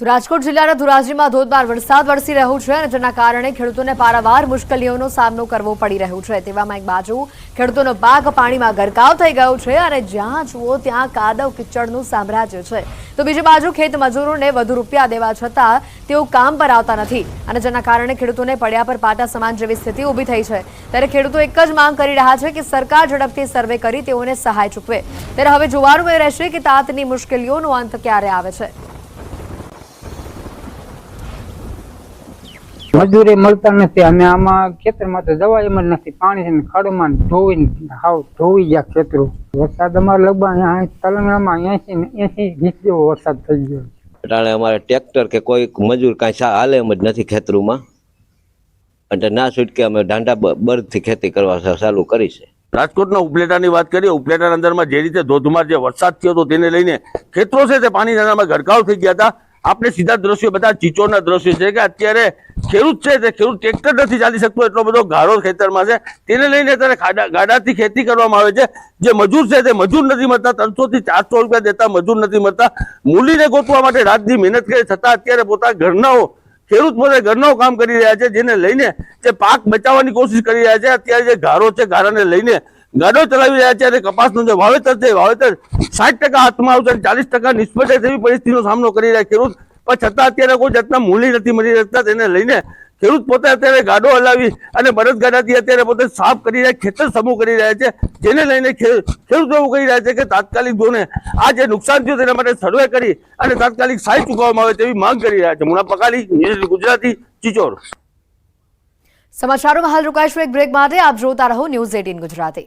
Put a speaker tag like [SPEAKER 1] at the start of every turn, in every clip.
[SPEAKER 1] રાજકોટ જિલ્લાના ધોરાજીમાં ધોધમાર વરસાદ વરસી રહ્યો છે અને જેના કારણે ખેડૂતોને પારાવાર મુશ્કેલીઓનો સામનો કરવો પડી રહ્યો છે. તેવામાં એક બાજુ ખેડૂતોનો પાક પાણીમાં ગરકાવ થઈ ગયો છે અને જ્યાં જુઓ ત્યાં કાદવ કિચડનું સામ્રાજ્ય છે. તો બીજી બાજુ ખેત મજૂરોને વધુ રૂપિયા દેવા છતાં તેઓ કામ પર આવતા નથી અને જેના કારણે ખેડૂતોને પડ્યા પર પાટા સમાન જેવી સ્થિતિ ઊભી થઈ છે. ત્યારે ખેડૂતો એક જ માંગ કરી રહ્યા છે કે સરકાર ઝડપથી સર્વે કરી તેઓને સહાય ચૂકવે. ત્યારે હવે જોવાનું એ રહેશે કે તાતની મુશ્કેલીઓનો અંત ક્યારે આવે છે.
[SPEAKER 2] મજૂરી મળતા નથી. અને આમાં ખેતરમાં તો દવા એમ જ નથી. પાણી છે ખાડોમાં ધોઈને હાવ ધોઈ ગયા ખેતરો. વરસાદ અમારે લગભગ તલંગણામાં એસી એસી વીસ જેવો વરસાદ થઈ ગયો.
[SPEAKER 3] એટલે અમારે ટ્રેક્ટર કે કોઈ મજૂર કાંઈ સા હાલે એમ જ નથી ખેતરોમાં. એટલે ના છૂટકે અમે દાંડા બ- બળદથી ખેતી કરવા ચાલુ કરી છે.
[SPEAKER 4] રાજકોટના ઉપલેટાની વાત કરીએ ઉપલેટાના અંદરમાં જે રીતે ધોધમાર જે વરસાદ થયો હતો તેને લઈને ખેતરો છે તે પાણી નાનામાં ગરકાવ થઈ ગયા હતા. આપણે સીધા દ્રશ્યો, બધા ચીચોના દ્રશ્યો છે કે અત્યારે ખેડૂત છે તે ખેડૂત ટ્રેક્ટર નથી ચાલી શકતો, એટલો બધો ગારો ખેતરમાં છે. તેને લઈને અત્યારે ગાડાથી ખેતી કરવામાં આવે છે. જે મજૂર છે તે મજૂર નથી મળતા ત્રણસો થી ચારસો રૂપિયા દેતા મજૂર નથી મળતા. મૂલીને ગોતવા માટે રાતની મહેનત કરી, છતાં અત્યારે પોતા ઘરનાઓ, ખેડૂત પોતે ઘરનું કામ કરી રહ્યા છે, જેને લઈને જે પાક બચાવવાની કોશિશ કરી રહ્યા છે. અત્યારે જે ગારો છે, ગારાને લઈને ગાડો ચલાવી રહ્યા છે અને કપાસનું જે વાવેતર છે, વાવેતર સાઠ ટકા હાથમાં આવશે ચાલીસ ટકા નિષ્ફળ તેવી પરિસ્થિતિનો સામનો કરી રહ્યા ખેડૂત. પણ છતાં અત્યારે કોઈ જાતના મૂલી નથી, મળી શકતા તેને લઈને ખેડૂત પોતે અત્યારે ગાડો હલાવી અને બળદગાડાથી અત્યારે પોતે સાફ કરી રહ્યા ખેતર સમૂહ કરી રહ્યા છે, જેને લઈને ખેડૂતો એવું કહી રહ્યા છે કે તાત્કાલિક જોને આ જે નુકસાન થયું તેના માટે સર્વે કરી અને તાત્કાલિક સહાય ચૂકવવામાં આવે તેવી માંગ કરી રહ્યા છે. મુના પકાલી ગુજરાતી, ચિચોર.
[SPEAKER 1] સમાચારોમાં હાલ રોકાઈશું એક બ્રેક માટે. આપ જોતા રહો ન્યૂઝ એટીન ગુજરાતી.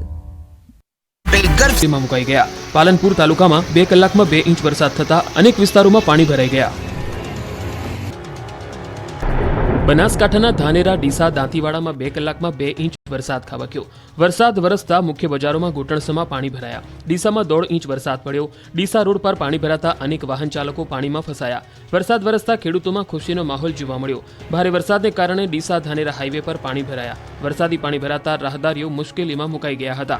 [SPEAKER 5] માં મુકાઈ ગયા. પાલનપુર તાલુકામાં બે કલાકમાં બે ઇંચ વરસાદ થતા અનેક વિસ્તારોમાં પાણી ભરાઈ ગયા. બનાસકાંઠાના ધાનેરા, ડીસા, દાંતીવાડામાં બે કલાકમાં બે ઇંચ વરસાદ ખાબક્યો. વરસાદ વરસતા મુખ્ય બજારોમાં ઘૂંટણસમાં પાણી ભરાયા. ડીસામાં દોઢ ઇંચ વરસાદ પડ્યો. ડીસા રોડ પર પાણી ભરાતા અનેક વાહન ચાલકો પાણીમાં ફસાયા. વરસાદ વરસતા ખેડૂતોમાં ખુશીનો માહોલ જોવા મળ્યો. ભારે વરસાદને કારણે ડીસા ધાનેરા હાઈવે પર પાણી ભરાયા. વરસાદી પાણી ભરાતા રાહદારીઓ મુશ્કેલીમાં મુકાઈ ગયા હતા.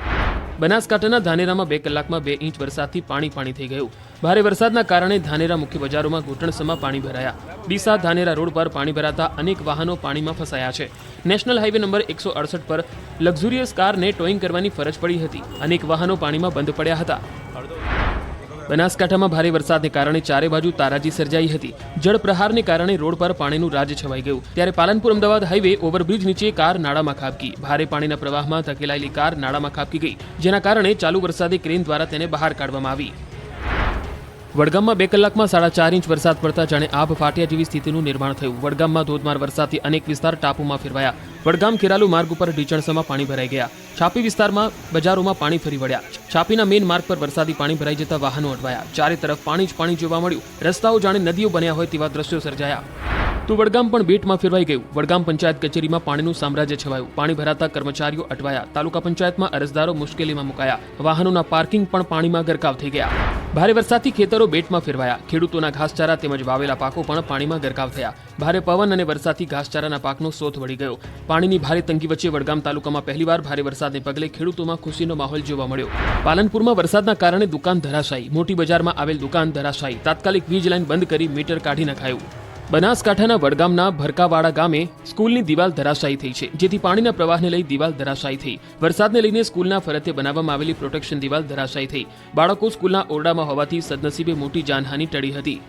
[SPEAKER 5] બનાસકાંઠાના ધાનેરામાં બે કલાકમાં બે ઇંચ વરસાદથી પાણી પાણી થઈ ગયું. ભારે વરસાદના કારણે ધાનેરા મુખ્ય બજારોમાં ઘૂંટણસમાં પાણી ભરાયા. ડીસા ધાનેરા રોડ પર પાણી ભરાતા અનેક વાહનો પાણીમાં ફસાયા છે. નેશનલ હાઈવે નંબર એકસો અડસઠ પર લક્ઝુરિયસ કારને ટોઈંગ કરવાની ફરજ પડી હતી. અનેક વાહનો પાણીમાં બંધ પડ્યા હતા. બનાસકાંઠામાં ભારે વરસાદને કારણે ચારે બાજુ તારાજી સર્જાઈ હતી. જળપ્રહારને કારણે રોડ પર પાણીનું રાજ છવાઈ ગયું. ત્યારે પાલનપુર અમદાવાદ હાઈવે ઓવરબ્રિજ નીચે કાર નાળામાં ખાબકી. ભારે પાણીના પ્રવાહમાં ધકેલાયેલી કાર નાળામાં ખાબકી ગઈ, જેના કારણે ચાલુ વરસાદે ક્રેન દ્વારા તેને બહાર કાઢવામાં આવી. વડગામમાં બે કલાકમાં સાડા ચાર ઇંચ વરસાદ પડતા જાણે આભ ફાટ્યા જેવી સ્થિતિનું નિર્માણ થયું. વડગામમાં ધોધમાર વરસાદથી અનેક વિસ્તાર ટાપુમાં ફેરવાયા. વડગામ ખેરાલુ માર્ગ ઉપર ઢીચણસામાં પાણી ભરાઈ ગયા. છાપી વિસ્તારમાં બજારોમાં પાણી ફરી વળ્યા. છાપીના મેઇન માર્ગ પર વરસાદી પાણી ભરાઈ જતા વાહનો અટવાયા. ચારે તરફ પાણી જ પાણી જોવા મળ્યું. રસ્તાઓ જાણે નદીઓ બન્યા હોય તેવા દ્રશ્યો સર્જાયા. તો વડગામ પણ બેટમાં ફેરવાઈ ગયું. વડગામ પંચાયત કચેરીમાં પાણીનું સામ્રાજ્ય છવાયું. પાણી ભરાતા કર્મચારીઓ અટવાયા. તાલુકા પંચાયતમાં અરજદારો મુશ્કેલીમાં મુકાયા. વાહનોના પાર્કિંગ પણ પાણીમાં ગરકાવ થઈ ગયા. ભારે વરસાદથી ખેતરો બેટમાં ફેરવાયા. ખેડૂતોના ઘાસચારા તેમજ વાવેલા પાકો પણ પાણીમાં ગરકાવ થયા. ભારે પવન અને વરસાદથી ઘાસચારાના પાકનો સોથ વળી ગયો. પાણીની ભારે તંગી વચ્ચે વડગામ તાલુકામાં પહેલીવાર ભારે વરસાદને પગલે ખેડૂતોમાં ખુશીનો માહોલ જોવા મળ્યો. પાલનપુરમાં વરસાદના કારણે દુકાન ધરાશાયી. મોટી બજારમાં આવેલ દુકાન ધરાશાયી. તાત્કાલિક વીજ લાઇન બંધ કરી મીટર કાઢી નખાયું. બનાસકાંઠાના વડગામના ભરકાવાડા ગામે સ્કૂલની દિવાલ ધરાશાયી થઈ છે. જેથી પાણીના પ્રવાહને લઈ દિવાલ ધરાશાયી થઈ. વરસાદને લઈને સ્કૂલના ફરતે બનાવવામાં આવેલી પ્રોટેક્શન દિવાલ ધરાશાયી થઈ. બાળકો સ્કૂલના ઓરડામાં હોવાથી સદનસીબે મોટી જાનહાની ટળી હતી.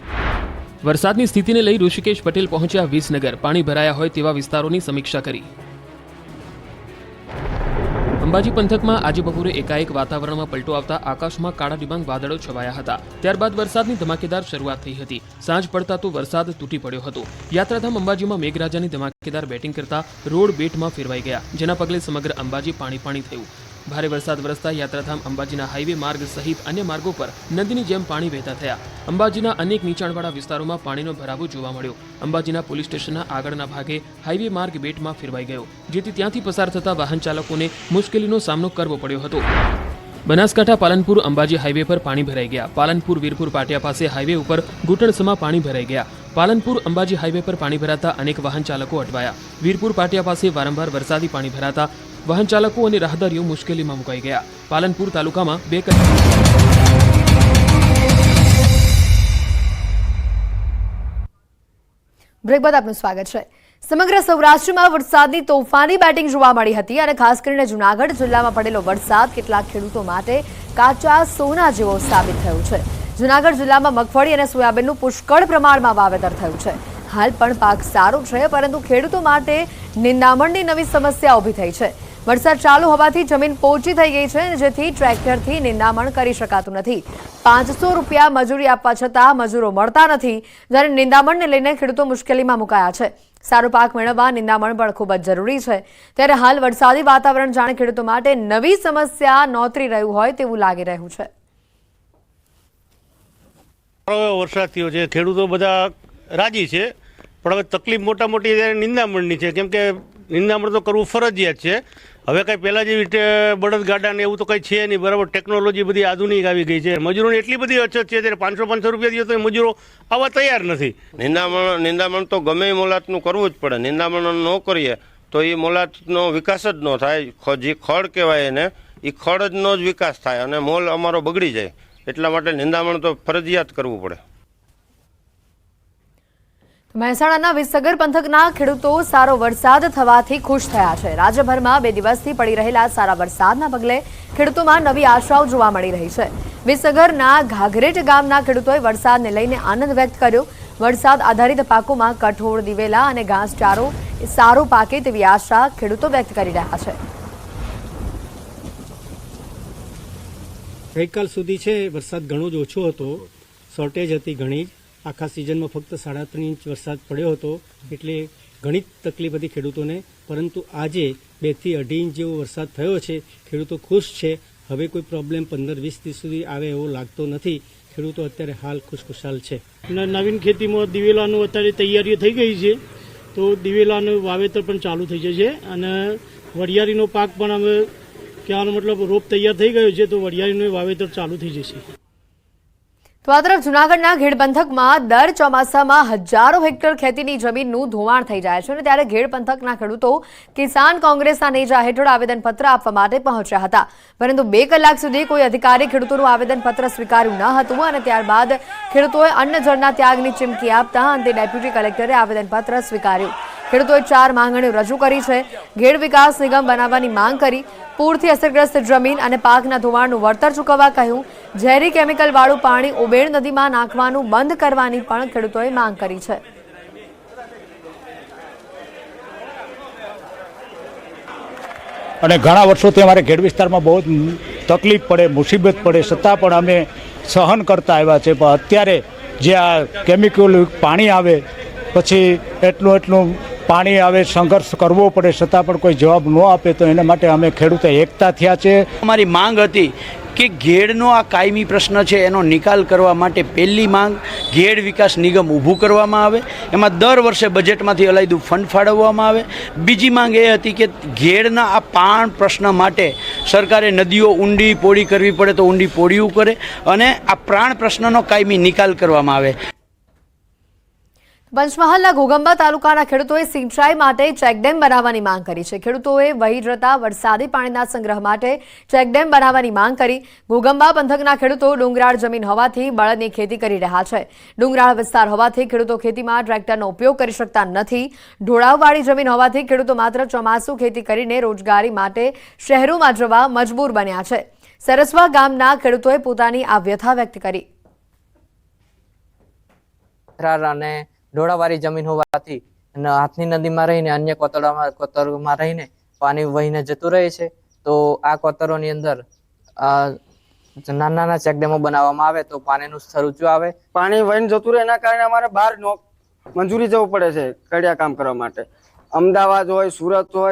[SPEAKER 5] વરસાદની સ્થિતિને લઈ ઋષિકેશ પટેલ પહોંચ્યા વિસનગર. પાણી ભરાયા હોય તેવા વિસ્તારોની સમીક્ષા કરી. અંબાજી પંથકમાં આજે બપોરે એકાએક વાતાવરણમાં પલટો આવતા આકાશમાં કાળા ડિબાંગ વાદળો છવાયા હતા. ત્યારબાદ વરસાદની ધમાકેદાર શરૂઆત થઈ હતી. સાંજ પડતા તો વરસાદ તૂટી પડ્યો હતો. યાત્રાધામ અંબાજીમાં મેઘરાજાની ધમાકેદાર બેટિંગ કરતા રોડ બેટમાં ફેરવાઈ ગયા, જેના પગલે સમગ્ર અંબાજી પાણી પાણી થયું. ભારે વરસાદ વરસતા યાત્રાધામ અંબાજીના હાઈવે માર્ગ સહિત અન્ય માર્ગો પર નદીની જેમ પાણી વહેતા થયા. અંબાજીના અનેક નીચાણવાળા વિસ્તારોમાં પાણીનો ભરાવો જોવા મળ્યો. અંબાજીના પોલીસ સ્ટેશનના આગળના ભાગે હાઈવે માર્ગ બેટમાં ફેરવાઈ ગયો, જેથી ત્યાંથી પસાર થતા વાહન ચાલકોને મુશ્કેલીનો સામનો કરવો પડ્યો હતો. બનાસકાંઠા પાલનપુર અંબાજી હાઈવે પર પાણી ભરાઈ ગયા. પાલનપુર વીરપુર પાટિયા પાસે હાઈવે ઉપર ઘૂંટણસમાં પાણી ભરાઈ ગયા. પાલનપુર અંબાજી હાઈવે પર પાણી ભરાતા અનેક વાહન ચાલકો અટવાયા. વીરપુર પાટિયા પાસે વારંવાર વરસાદી પાણી ભરાતા વાહન ચાલકો અને રાહદારીઓ મુશ્કેલીમાં મુકાઈ ગયા. પાલનપુર તાલુકામાં બે
[SPEAKER 1] બ્રેક બાદ આપનું સ્વાગત છે. સમગ્ર સૌરાષ્ટ્રમાં વરસાદની તોફાની બેટિંગ જોવા મળી હતી અને ખાસ કરીને જૂનાગઢ જિલ્લામાં પડેલો વરસાદ કેટલાક ખેડૂતો માટે કાચા સોના જેવો સાબિત થયો છે. જૂનાગઢ જિલ્લામાં મગફળી અને સોયાબીનનું પુષ્કળ પ્રમાણમાં વાવેતર થયું છે. હાલ પણ પાક સારો છે, પરંતુ ખેડૂતો માટે નિંદામણની નવી સમસ્યા ઊભી થઈ છે. વરસાદ ચાલુ હોવાથી જમીન પોચી થઈ ગઈ છે, જેથી ટ્રેક્ટરથી નિંદામણ કરી શકાતું નથી. પાંચસો રૂપિયા મજૂરી આપવા છતાં મજૂરો મળતા નથી, જ્યારે નિંદામણને લઈને ખેડૂતો મુશ્કેલીમાં મુકાયા છે. સારો પાક મેળવવા નિંદામણ પણ ખૂબ જ જરૂરી છે. ત્યારે હાલ વરસાદી વાતાવરણ જાણે ખેડૂતો માટે નવી સમસ્યા નોતરી રહ્યું હોય તેવું લાગી રહ્યું છે.
[SPEAKER 6] વરસાદ થયો છે. ખેડૂતો બધા રાજી છે, પણ હવે તકલીફ મોટા મોટી નિંદામણની છે. કેમ કે નિંદામણ તો કરવું ફરજિયાત છે. હવે કંઈ પહેલાં જેવી બળદગાડા ને એવું તો કંઈ છે નહીં. બરાબર ટેકનોલોજી બધી આધુનિક આવી ગઈ છે. મજૂરોની એટલી બધી અછત છે ત્યારે પાંચસો પાંચસો રૂપિયા દીધો તો મજૂરો આવવા તૈયાર નથી.
[SPEAKER 7] નિંદામણ નિંદામણ તો ગમે એ મોલાતનું કરવું જ પડે. નિંદામણ ન કરીએ તો એ મોલાતનો વિકાસ જ ન થાય. જે ખડ કહેવાય એને, એ ખડનો જ વિકાસ થાય અને મોલ અમારો બગડી જાય. એટલા માટે નિંદામણ તો ફરજિયાત કરવું પડે.
[SPEAKER 1] મહેસાણાના વિસનગર પંથકના ખેડૂતો સારો વરસાદ થવાથી ખુશ થયા છે. રાજ્યભરમાં બે દિવસથી પડી રહેલા સારા વરસાદના પગલે ખેડૂતોમાં નવી આશાઓ જોવા મળી રહી છે. વિસનગરના ઘાઘરેટ ગામના ખેડૂતોએ વરસાદને લઈને આનંદ વ્યક્ત કર્યો. વરસાદ આધારિત પાકોમાં કઠોળ, દિવેલા અને ઘાસચારો સારો પાકે તેવી આશા ખેડૂતો વ્યક્ત કરી રહ્યા છે.
[SPEAKER 8] ગઈકાલ સુધી છે, વરસાદ ઘણો જ ઓછો હતો. શોર્ટેજ હતી ઘણી આખા સિઝનમાં ફક્ત સાડા ત્રણ ઇંચ વરસાદ પડ્યો હતો, એટલે ઘણી તકલીફ હતી ખેડૂતોને. પરંતુ આજે બેથી અઢી ઇંચ જેવો વરસાદ થયો છે, ખેડૂતો ખુશ છે. હવે કોઈ પ્રોબ્લેમ પંદર વીસ દિવસ સુધી આવે એવો લાગતો નથી. ખેડૂતો અત્યારે હાલ ખુશખુશાલ છે.
[SPEAKER 9] નવીન ખેતીમાં દિવેલાનું અત્યારે તૈયારીઓ થઈ ગઈ છે. તો દિવેલાનું વાવેતર પણ ચાલુ થઈ જશે અને વરિયાળીનો પાક પણ હવે કહેવાનો મતલબ રોપ તૈયાર થઈ ગયો છે, તો વરિયાળીનું વાવેતર ચાલુ થઈ જશે.
[SPEAKER 1] તો આ તરફ જૂનાગઢના ઘેડ પંથકમાં દર ચોમાસામાં હજારો હેક્ટર ખેતીની જમીનનું ધોવાણ થઈ જાય છે અને ત્યારે ઘેડ પંથકના ખેડૂતો કિસાન કોંગ્રેસના નેજા હેઠળ આવેદનપત્ર આપવા માટે પહોંચ્યા હતા. પરંતુ બે કલાક સુધી કોઈ અધિકારી ખેડૂતોનું આવેદનપત્ર સ્વીકાર્યું ન હતું અને ત્યારબાદ ખેડૂતોએ અન્ન જળના ત્યાગની ચીમકી આપતા અંતે ડેપ્યુટી કલેક્ટરે આવેદનપત્ર સ્વીકાર્યું. ખેડૂતોએ ચાર માંગણીઓ રજૂ કરી છે. ઘેડ વિકાસ નિગમ બનાવવાની માંગ કરી. પૂરથી અસરગ્રસ્ત જમીન અને પાકના ધોવાણનું વળતર ચૂકવવા કહ્યું. ઝેરી કેમિકલ વાળું પાણી ઉબેડ નદીમાં નાખવાનું બંધ કરવાની પણ ખેડૂતોએ માંગ કરી છે.
[SPEAKER 10] અને ઘણા વર્ષોથી અમારે ખેડ વિસ્તારમાં બહુ જ તકલીફ પડે મુસીબત પડે છતાં પણ અમે સહન કરતા આવ્યા છે. પણ અત્યારે જે આ કેમિકલ પાણી આવે પછી એટલું એટલું પાણી આવે સંઘર્ષ કરવો પડે છતાં પણ કોઈ જવાબ ન આપે તો એના માટે અમે ખેડૂતો એકતા થયા છે.
[SPEAKER 11] અમારી માંગ હતી કે ઘેડનો આ કાયમી પ્રશ્ન છે એનો નિકાલ કરવા માટે પહેલી માંગ ઘેડ વિકાસ નિગમ ઊભું કરવામાં આવે. એમાં દર વર્ષે બજેટમાંથી અલાયદું ફંડ ફાળવવામાં આવે. બીજી માંગ એ હતી કે ઘેડના આ પાણ પ્રશ્ન માટે સરકારે નદીઓ ઊંડી પોળી કરવી પડે તો ઊંડી પોળીઓ કરે અને આ પ્રાણ પ્રશ્નનો કાયમી નિકાલ કરવામાં આવે.
[SPEAKER 1] પંચમહાલના ઘોગંબા તાલુકાના ખેડૂતોએ સિંચાઈ માટે ચેકડેમ બનાવવાની માંગ કરી છે. ખેડૂતોએ વહી જતા વરસાદી પાણીના સંગ્રહ માટે ચેકડેમ બનાવવાની માંગ કરી. ઘોગંબા પંથકના ખેડૂતો ડુંગરાળ જમીન હોવાથી બળદની ખેતી કરી રહ્યા છે. ડુંગરાળ વિસ્તાર હોવાથી ખેડૂતો ખેતીમાં ટ્રેક્ટરનો ઉપયોગ કરી શકતા નથી. ઢોળાવવાળી જમીન હોવાથી ખેડૂતો માત્ર ચોમાસું ખેતી કરીને રોજગારી માટે શહેરોમાં જવા મજબૂર બન્યા છે. સરસવા ગામના ખેડૂતોએ પોતાની આ વ્યથા વ્યક્ત કરી.
[SPEAKER 12] અને ઢોળાવાળી જમીન હોવાથી હાથની નદીમાં રહીને અન્ય કોતરવામાં, કોતરમાં રહીને પાણી વહીને જતું રહે છે, તો આ કોતરોની અંદર નાના નાના ચેકડેમો બનાવવામાં આવે તો પાણીનું સ્તર ઊંચું આવે.
[SPEAKER 13] પાણી વહીને જતું રહે, એના કારણે અમારે બહાર મંજૂરી જવું પડે છે, કડિયા કામ કરવા માટે. અમદાવાદ હોય, સુરત હોય